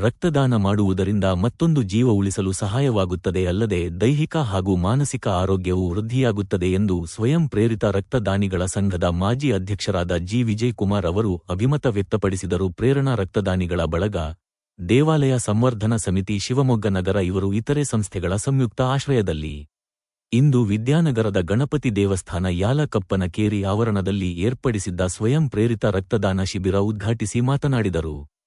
ರಕ್ತದಾನ ಮಾಡುವುದರಿಂದ ಮತ್ತೊಂದು ಜೀವ ಉಳಿಸಲು ಸಹಾಯವಾಗುತ್ತದೆ ಅಲ್ಲದೆ ದೈಹಿಕ ಹಾಗೂ ಮಾನಸಿಕ ಆರೋಗ್ಯವು ವೃದ್ಧಿಯಾಗುತ್ತದೆ ಎಂದು ಸ್ವಯಂ ಪ್ರೇರಿತ ರಕ್ತದಾನಿಗಳ ಸಂಘದ ಮಾಜಿ ಅಧ್ಯಕ್ಷರಾದ ಜಿ. ವಿಜಯ್ ಕುಮಾರ್ ಅವರು ಅಭಿಮತ ವ್ಯಕ್ತಪಡಿಸಿದರು. ಪ್ರೇರಣಾ ರಕ್ತದಾನಿಗಳ ಬಳಗ, ದೇವಾಲಯ ಸಂವರ್ಧನ ಸಮಿತಿ, ಶಿವಮೊಗ್ಗ ನಗರ ಇವರು ಇತರೆ ಸಂಸ್ಥೆಗಳ ಸಂಯುಕ್ತ ಆಶ್ರಯದಲ್ಲಿ. ಇಂದು ವಿದ್ಯಾನಗರದ ಗಣಪತಿ ದೇವಸ್ಥಾನ ಯಾಲಕಪ್ಪನ ಕೇರಿ ಆವರಣದಲ್ಲಿ ಏರ್ಪಡಿಸಿದ್ದ ಸ್ವಯಂ ಪ್ರೇರಿತ ರಕ್ತದಾನ ಶಿಬಿರ ಉದ್ಘಾಟಿಸಿ ಮಾತನಾಡಿದರು.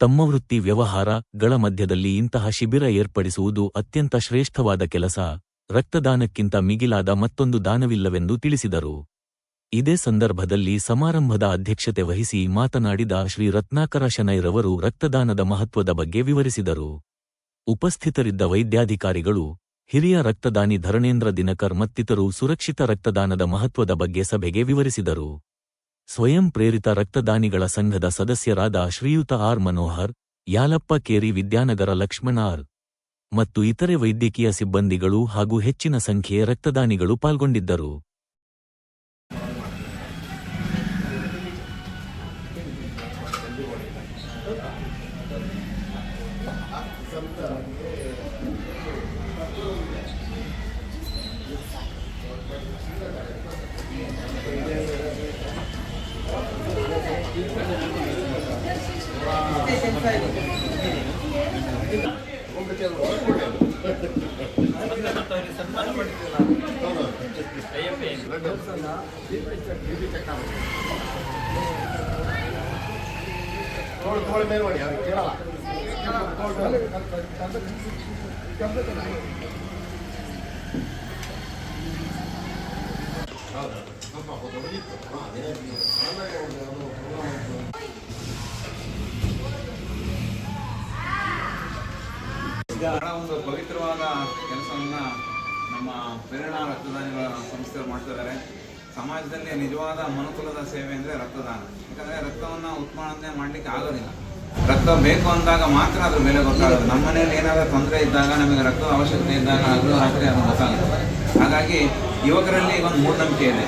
ತಮ್ಮ ವೃತ್ತಿ ವ್ಯವಹಾರಗಳ ಮಧ್ಯದಲ್ಲಿ ಇಂತಹ ಶಿಬಿರ ಏರ್ಪಡಿಸುವುದು ಅತ್ಯಂತ ಶ್ರೇಷ್ಠವಾದ ಕೆಲಸ. ರಕ್ತದಾನಕ್ಕಿಂತ ಮಿಗಿಲಾದ ಮತ್ತೊಂದು ದಾನವಿಲ್ಲವೆಂದು ತಿಳಿಸಿದರು. ಇದೇ ಸಂದರ್ಭದಲ್ಲಿ ಸಮಾರಂಭದ ಅಧ್ಯಕ್ಷತೆ ವಹಿಸಿ ಮಾತನಾಡಿದ ಶ್ರೀ ರತ್ನಾಕರ ಶನೈರವರು ರಕ್ತದಾನದ ಮಹತ್ವದ ಬಗ್ಗೆ ವಿವರಿಸಿದರು. ಉಪಸ್ಥಿತರಿದ್ದ ವೈದ್ಯಾಧಿಕಾರಿಗಳು, ಹಿರಿಯ ರಕ್ತದಾನಿ ಧರಣೇಂದ್ರ ದಿನಕರ್ ಮತ್ತಿತರು ಸುರಕ್ಷಿತ ರಕ್ತದಾನದ ಮಹತ್ವದ ಬಗ್ಗೆ ಸಭೆಗೆ ವಿವರಿಸಿದರು. ಸ್ವಯಂ ಪ್ರೇರಿತ ರಕ್ತದಾನಿಗಳ ಸಂಘದ ಸದಸ್ಯರಾದ ಶ್ರೀಯುತ ಆರ್ ಮನೋಹರ್, ಯಾಲಪ್ಪ ಕೇರಿ ವಿದ್ಯಾನಗರ ಲಕ್ಷ್ಮಣ ಆರ್ ಮತ್ತು ಇತರೆ ವೈದ್ಯಕೀಯ ಸಿಬ್ಬಂದಿಗಳು ಹಾಗೂ ಹೆಚ್ಚಿನ ಸಂಖ್ಯೆಯ ರಕ್ತದಾನಿಗಳು ಪಾಲ್ಗೊಂಡಿದ್ದರು. ಬಹಳ ಒಂದು ಪವಿತ್ರವಾದ ಕೆಲಸವನ್ನು ನಮ್ಮ ಪ್ರೇರಣಾ ರಕ್ತದಾನಿಗಳ ಸಂಸ್ಥೆಗಳು ಮಾಡ್ತಾ ಇದ್ದಾರೆ. ಸಮಾಜದಲ್ಲಿ ನಿಜವಾದ ಮನುಕುಲದ ಸೇವೆ ಅಂದರೆ ರಕ್ತದಾನ. ಯಾಕಂದರೆ ರಕ್ತವನ್ನು ಉತ್ಪಾದನೆ ಮಾಡಲಿಕ್ಕೆ ಆಗೋದಿಲ್ಲ. ರಕ್ತ ಬೇಕು ಅಂದಾಗ ಮಾತ್ರ ಅದ್ರ ಮೇಲೆ ಗೊತ್ತಾಗುತ್ತೆ. ನಮ್ಮ ಮನೆಯಲ್ಲಿ ಏನಾದರೂ ತೊಂದರೆ ಇದ್ದಾಗ ನಮಗೆ ರಕ್ತದ ಅವಶ್ಯಕತೆ ಇದ್ದಾಗ ಅದು ರಾತ್ರಿ ಅದು ಗೊತ್ತಾಗುತ್ತೆ. ಹಾಗಾಗಿ ಯುವಕರಲ್ಲಿ ಒಂದು ಮೂಢನಂಬಿಕೆ ಇದೆ.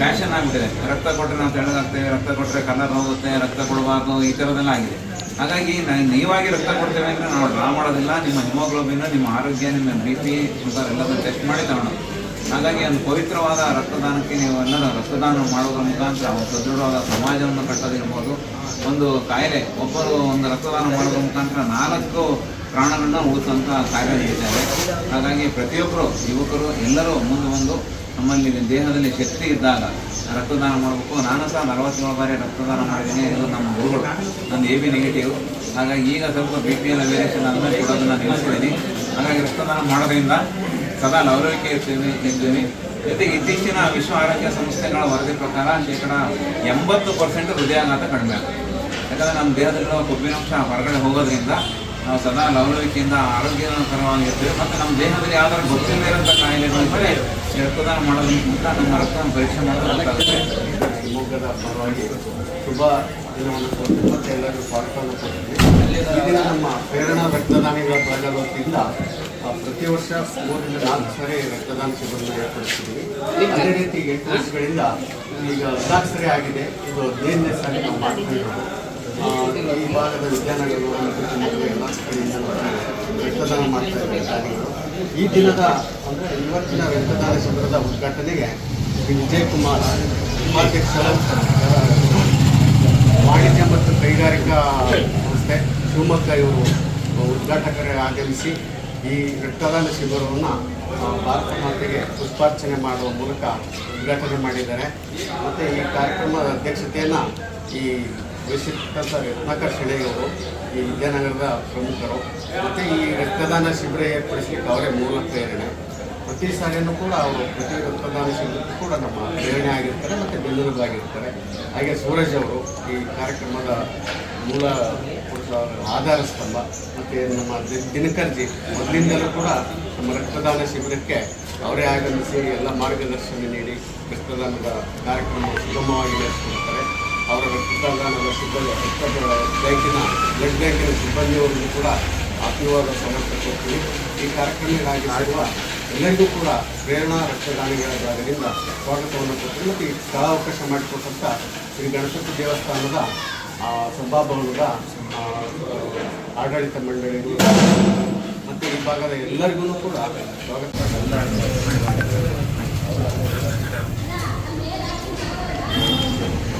ಫ್ಯಾಷನ್ ಆಗ್ಬಿಟ್ಟಿದೆ. ರಕ್ತ ಕೊಟ್ಟರೆ ನಾವು ತೆಳ್ಳಗಾಗ್ತೇವೆ, ರಕ್ತ ಕೊಟ್ಟರೆ ಕಲರ್ ಹೋಗುತ್ತೆ, ರಕ್ತ ಕೊಡಬಾರ್ದು, ಈ ಥರದ್ದೆಲ್ಲ ಆಗಿದೆ. ಹಾಗಾಗಿ ನಾನು ನೀವಾಗಿ ರಕ್ತ ಕೊಡ್ತೇವೆ ಅಂದರೆ ನಾವು ಡ್ರಾ ಮಾಡೋದಿಲ್ಲ. ನಿಮ್ಮ ಹಿಮೋಗ್ಲೋಬಿನ್, ನಿಮ್ಮ ಆರೋಗ್ಯ, ನಿಮ್ಮ ಬಿ ಪಿ ಶುಗರ್ ಎಲ್ಲದನ್ನು ಟೆಸ್ಟ್ ಮಾಡಿ ತಗೊಳ್ಳೋದು ಹಾಗಾಗಿ ಒಂದು ಪವಿತ್ರವಾದ ರಕ್ತದಾನಕ್ಕೆ ನೀವು ಎಲ್ಲರೂ ರಕ್ತದಾನ ಮಾಡೋದ್ರ ಮುಖಾಂತರ ಸದೃಢವಾದ ಸಮಾಜವನ್ನು ಕಟ್ಟೋದಿರ್ಬೋದು. ಒಂದು ಕಾಯಿಲೆ, ಒಬ್ಬರು ಒಂದು ರಕ್ತದಾನ ಮಾಡೋದ್ರ ಮುಖಾಂತರ ನಾಲ್ಕು ಪ್ರಾಣಗಳನ್ನ ಉಳಿಸುವಂಥ ಕಾರ್ಯ ನಡೀತಾರೆ ಹಾಗಾಗಿ ಪ್ರತಿಯೊಬ್ಬರು ಯುವಕರು ಎಲ್ಲರೂ ಮುಂದೆ ಬಂದು ನಮ್ಮಲ್ಲಿ ದೇಹದಲ್ಲಿ ಶಕ್ತಿ ಇದ್ದಾಗ ರಕ್ತದಾನ ಮಾಡಬೇಕು. ನಾನು ಸಹ ನಲವತ್ತೇಳು ಬಾರಿ ರಕ್ತದಾನ ಮಾಡಿದ್ದೀನಿ. ಇದು ನಮ್ಮ ಗುರುಗಳು. ನನ್ನ ಎ ಬಿ ನೆಗೆಟಿವ್ ಹಾಗಾಗಿ ಈಗ ಸ್ವಲ್ಪ ಬಿ ಪಿ ಎಲ್ ವೇರಿಯೇಷನ್ ಆದಮೇಲೆ ಅದನ್ನು ನಿಲ್ಲಿಸಿದ್ದೀನಿ. ಹಾಗಾಗಿ ರಕ್ತದಾನ ಮಾಡೋದ್ರಿಂದ ಸದಾ ಲವಲವಿಕೆ ಇರ್ತೀನಿ ಇರ್ತೀವಿ ಜೊತೆಗೆ ಇತ್ತೀಚಿನ ವಿಶ್ವ ಆರೋಗ್ಯ ಸಂಸ್ಥೆಗಳ ವರದಿ ಪ್ರಕಾರ ಶೇಕಡ ಎಂಬತ್ತು ಪರ್ಸೆಂಟ್ ಹೃದಯಾಘಾತ ಕಡಿಮೆ ಆಗುತ್ತೆ. ಯಾಕಂದರೆ ನಮ್ಮ ದೇಹದಲ್ಲಿರುವ ಕೊಬ್ಬಿನಾಂಶ ಹೊರಗಡೆ ಹೋಗೋದ್ರಿಂದ ನಾವು ಸದಾ ಲವಲವಿಕೆಯಿಂದ ಆರೋಗ್ಯಕರವಾಗಿರ್ತೇವೆ ಮತ್ತು ನಮ್ಮ ದೇಹದಲ್ಲಿ ಯಾವ್ದಾದ್ರು ಗೊತ್ತಿಲ್ಲದೆ ಇರೋಂಥ ಕಾಯಿಲೆಗಳು ಈ ರಕ್ತದಾನ ಮಾಡೋದಕ್ಕಿಂತ ನಮ್ಮ ರಕ್ತ ಪರೀಕ್ಷೆ ಮಾಡೋದಕ್ಕಾಗುತ್ತೆ ಶಿವಮೊಗ್ಗದ ಪರವಾಗಿ ಶುಭ ದಿನವನ್ನು ಮತ್ತೆ ಎಲ್ಲರಿಗೂ ಸ್ವಾಗತವನ್ನು ಕೊಡ್ತೀವಿ ನಮ್ಮ ಪ್ರೇರಣಾ ರಕ್ತದಾನಿಗಳ ಬಳಗದ ವತಿಯಿಂದ ಆ, ಪ್ರತಿ ವರ್ಷ ಮೂರರಿಂದ ನಾಲ್ಕು ಸಾರಿ ರಕ್ತದಾನ ಶಿಬಿರವನ್ನು ಏರ್ಪಡಿಸಿದ್ದೀವಿ. ಅದೇ ರೀತಿ ಎಂಟು ವರ್ಷಗಳಿಂದ ಈಗ ಹದಿನಾಲ್ಕು ಆಗಿದೆ. ಇದು ಹದಿನೈದನೇ ಸಾರಿ ನಾವು ಮಾಡ್ತಾ ಇರೋದು ಈ ಭಾಗದ ವಿಜ್ಞಾನಗಳು ಎಲ್ಲ ರಕ್ತದಾನ ಮಾಡ್ತಾ ಇದ್ದಾರೆ ಈ ದಿನದ ಅಂದರೆ ಇವತ್ತಿನ ರಕ್ತದಾನ ಶಿಬಿರದ ಉದ್ಘಾಟನೆಗೆ ವಿಜಯ್ ಕುಮಾರ್ ಉಪಾಧ್ಯಕ್ಷರು ವಾಣಿಜ್ಯ ಮತ್ತು ಕೈಗಾರಿಕಾ ಸಂಸ್ಥೆ ಶಿವಮೊಗ್ಗ ಇವರು ಉದ್ಘಾಟಕರೇ ಆಗಮಿಸಿ ಈ ರಕ್ತದಾನ ಶಿಬಿರವನ್ನು ಭಾರತ ಮಾತೆಗೆ ಪುಷ್ಪಾರ್ಚನೆ ಮಾಡುವ ಮೂಲಕ ಉದ್ಘಾಟನೆ ಮಾಡಿದ್ದಾರೆ. ಮತ್ತು ಈ ಕಾರ್ಯಕ್ರಮದ ಅಧ್ಯಕ್ಷತೆಯನ್ನು ಈ ವಹಿಸಿರ್ತಕ್ಕಂಥ ರತ್ನಾಕರ್ ಶೆಣೆಯವರು ಈ ವಿದ್ಯಾನಗರದ ಪ್ರಮುಖರು. ಮತ್ತು ಈ ರಕ್ತದಾನ ಶಿಬಿರ ಏರ್ಪಡಿಸಲಿಕ್ಕೆ ಅವರೇ ಮೂಲ ಪ್ರೇರಣೆ. ಪ್ರತಿ ಸಾರಿಯೂ ಕೂಡ ಅವರು ಪ್ರತಿ ರಕ್ತದಾನ ಶಿಬಿರಕ್ಕೂ ಕೂಡ ನಮ್ಮ ಪ್ರೇರಣೆ ಆಗಿರ್ತಾರೆ, ಮತ್ತು ಬೆನ್ನೆಲುಬಾಗಿರ್ತಾರೆ ಹಾಗೆ ಸೂರಜ್ ಅವರು ಈ ಕಾರ್ಯಕ್ರಮದ ಮೂಲ ಆಧಾರ ಸ್ತಂಭ, ಮತ್ತು ನಮ್ಮ ದಿನಕರ್ಜಿ ಮೊದಲಿಂದಲೂ ಕೂಡ ನಮ್ಮ ರಕ್ತದಾನ ಶಿಬಿರಕ್ಕೆ ಅವರೇ ಆಗಮಿಸಿ ಎಲ್ಲ ಮಾರ್ಗದರ್ಶನ ನೀಡಿ ರಕ್ತದಾನದ ಕಾರ್ಯಕ್ರಮ ಸುಗಮವಾಗಿ ನಡೆಸಿಕೊಡ್ತಾರೆ. ಅವರ ರಕ್ತದಾನದ ಸಿಬ್ಬಂದಿ ಬ್ಯಾಂಕಿನ ಬ್ಲಡ್ ಬ್ಯಾಂಕಿನ ಸಿಬ್ಬಂದಿಯವರಿಗೂ ಕೂಡ ಆತ್ಮೀಯವಾದ ಸಮರ್ಪಿಸುತ್ತೀವಿ ಈ ಈ ಕಾರ್ಯಕ್ರಮಗಳಾಗಿರುವ ಎಲ್ಲರಿಗೂ ಕೂಡ ಪ್ರೇರಣಾ ರಕ್ತದಾನಿಗಳ ಜಾಗದಿಂದ ಸ್ವಾಗತವನ್ನು ಕೊಟ್ಟರು ಮತ್ತು ಈ ಸ್ಥಳಾವಕಾಶ ಮಾಡಿಕೊಟ್ಟಂಥ ಶ್ರೀ ಗಣಪತಿ ದೇವಸ್ಥಾನದ ಸಭಾಭವನದ ಆಡಳಿತ ಮಂಡಳಿ ಮತ್ತು ಈ ಭಾಗದ ಎಲ್ಲರಿಗೂ ಕೂಡ ಸ್ವಾಗತ.